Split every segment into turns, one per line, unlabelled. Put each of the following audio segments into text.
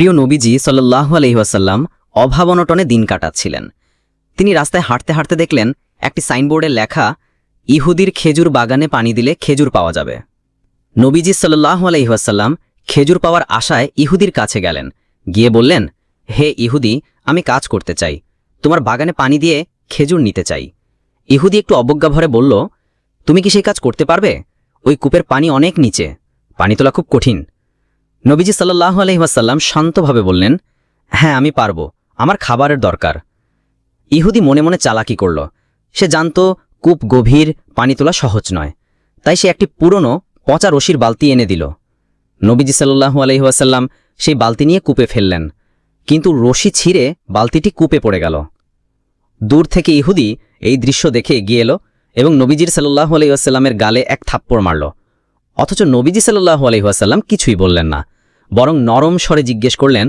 প্রিয় নবীজি সাল্লাহ আলহিহাসাল্লাম অভাব অনটনে দিন কাটাচ্ছিলেন। তিনি রাস্তায় হাঁটতে হাঁটতে দেখলেন, একটি সাইনবোর্ডে লেখা, ইহুদির খেজুর বাগানে পানি দিলে খেজুর পাওয়া যাবে। নবীজি সাল্লাহ আলহিহাসাল্লাম খেজুর পাওয়ার আশায় ইহুদির কাছে গেলেন। গিয়ে বললেন, হে ইহুদি, আমি কাজ করতে চাই। তোমার বাগানে পানি দিয়ে খেজুর নিতে চাই। ইহুদি একটু অবজ্ঞা ভরে বলল, তুমি কি সেই কাজ করতে পারবে? ওই কূপের পানি অনেক নিচে। পানি তোলা খুব কঠিন। নবীজি সাল্লাহ আলহিহাসাল্লাম শান্তভাবে বললেন হ্যাঁ আমি পারব। আমার খাবারের দরকার। ইহুদি মনে মনে চালাকি করল। সে জানত, কূপ গভীর, পানি তোলা সহজ নয়। তাই সে একটি পুরনো, পচা রশির বালতি এনে দিল। নবীজি সাল্লাহু আলহিহাসাল্লাম সেই বালতি নিয়ে কূপে ফেললেন। কিন্তু রশি ছিঁড়ে বালতিটি কূপে পড়ে গেল। দূর থেকে ইহুদি এই দৃশ্য দেখে এগিয়ে এলো এবং নবীজির সাল্লাহু আলহিহাসাল্লামের গালে এক থাপ্পড় মারল। অথচ নবীজি সাল্লাহু আলহিহাসাল্লাম কিছুই বললেন না, বরং নরম স্বরে জিজ্ঞেস করলেন,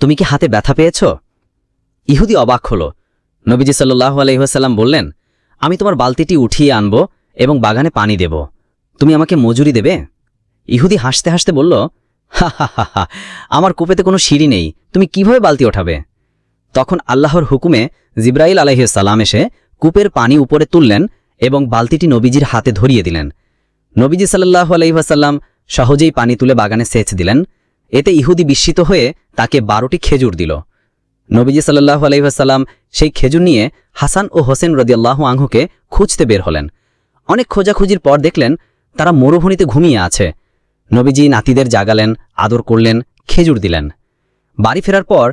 তুমি কি হাতে ব্যথা পেয়েছ? ইহুদি অবাক হল। নবীজি সাল্লাহ আলহিহাসাল্লাম বললেন, আমি তোমার বালতিটি উঠিয়ে আনব এবং বাগানে পানি দেব। তুমি আমাকে মজুরি দেবে? ইহুদি হাসতে হাসতে বলল, হা হা হা হা, আমার কূপেতে কোনো সিঁড়ি নেই, তুমি কীভাবে বালতি ওঠাবে? তখন আল্লাহর হুকুমে জিব্রাইল আলহিসাল্লাম এসে কূপের পানি উপরে তুললেন এবং বালতিটি নবীজির হাতে ধরিয়ে দিলেন। নবীজি সাল্লাহ আলহিহাসাল্লাম সহজেই পানি তুলে বাগানে সেচ দিলেন। এতে ইহুদি বিস্মিত হয়ে তাকে বারোটি খেজুর দিল। নবীজি সাল্লাহ আলহিহাসাল্লাম সেই খেজুর নিয়ে হাসান ও হোসেন রদিয়াল্লাহ আংহুকে খুঁজতে বের হলেন। অনেক খোঁজাখুঁজির পর দেখলেন তারা মরুভূমিতে ঘুমিয়ে আছে। নবীজি নাতিদের জাগালেন, আদর করলেন, খেজুর দিলেন। বাড়ি ফেরার পর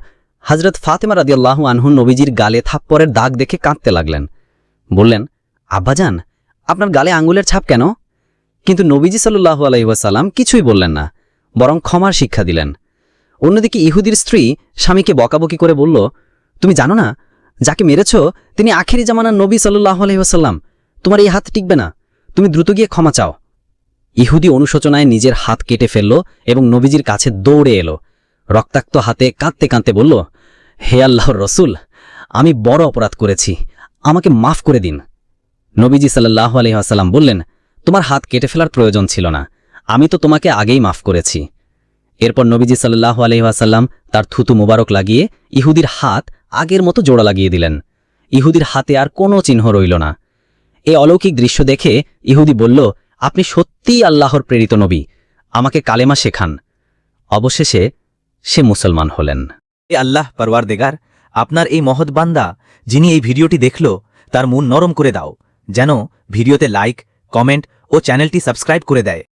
হজরত ফাতেমা রাদিয়াল্লাহু আনহু নবীজির গালে থাপ্পরের দাগ দেখে কাঁদতে লাগলেন। বললেন, আব্বাজান, আপনার গালে আঙ্গুলের ছাপ কেন? কিন্তু নবীজি সাল্লু আলাইসাল্লাম কিছুই বললেন না, বরং ক্ষমার শিক্ষা দিলেন। অন্যদিকে ইহুদির স্ত্রী স্বামীকে বকাবকি করে বলল, তুমি জানো না, যাকে মেরেছ, তিনি আখেরি জামানার নবী সাল্লাহ আলহিহাসাল্লাম তোমার এই হাত টিকবে না, তুমি দ্রুত গিয়ে ক্ষমা চাও। ইহুদি অনুশোচনায় নিজের হাত কেটে ফেলল এবং নবীজির কাছে দৌড়ে এলো। রক্তাক্ত হাতে কাঁদতে কাঁদতে বলল, হে আল্লাহর রসুল, আমি বড় অপরাধ করেছি, আমাকে মাফ করে দিন। নবীজি সাল্লাহ আলহিহাসাল্লাম বললেন তোমার হাত কেটে ফেলার প্রয়োজন ছিল না। আমি তো তোমাকে আগেই মাফ করেছি। এরপর নবীজি সাল্লাহ আলহিহাসাল্লাম তার থুতু মোবারক লাগিয়ে ইহুদির হাত আগের মতো জোড়া লাগিয়ে দিলেন। ইহুদির হাতে আর কোনো চিহ্ন রইল না। এ অলৌকিক দৃশ্য দেখে ইহুদি বলল, আপনি সত্যিই আল্লাহর প্রেরিত নবী। আমাকে কালেমা শেখান। অবশেষে সে মুসলমান হলেন।
এ আল্লাহ পরওয়ারদেগার, আপনার এই মহৎ বান্দা, যিনি এই ভিডিওটি দেখল, তার মন নরম করে দাও। যেন ভিডিওতে লাইক, কমেন্ট ও চ্যানেলটি সাবস্ক্রাইব করে দেয়।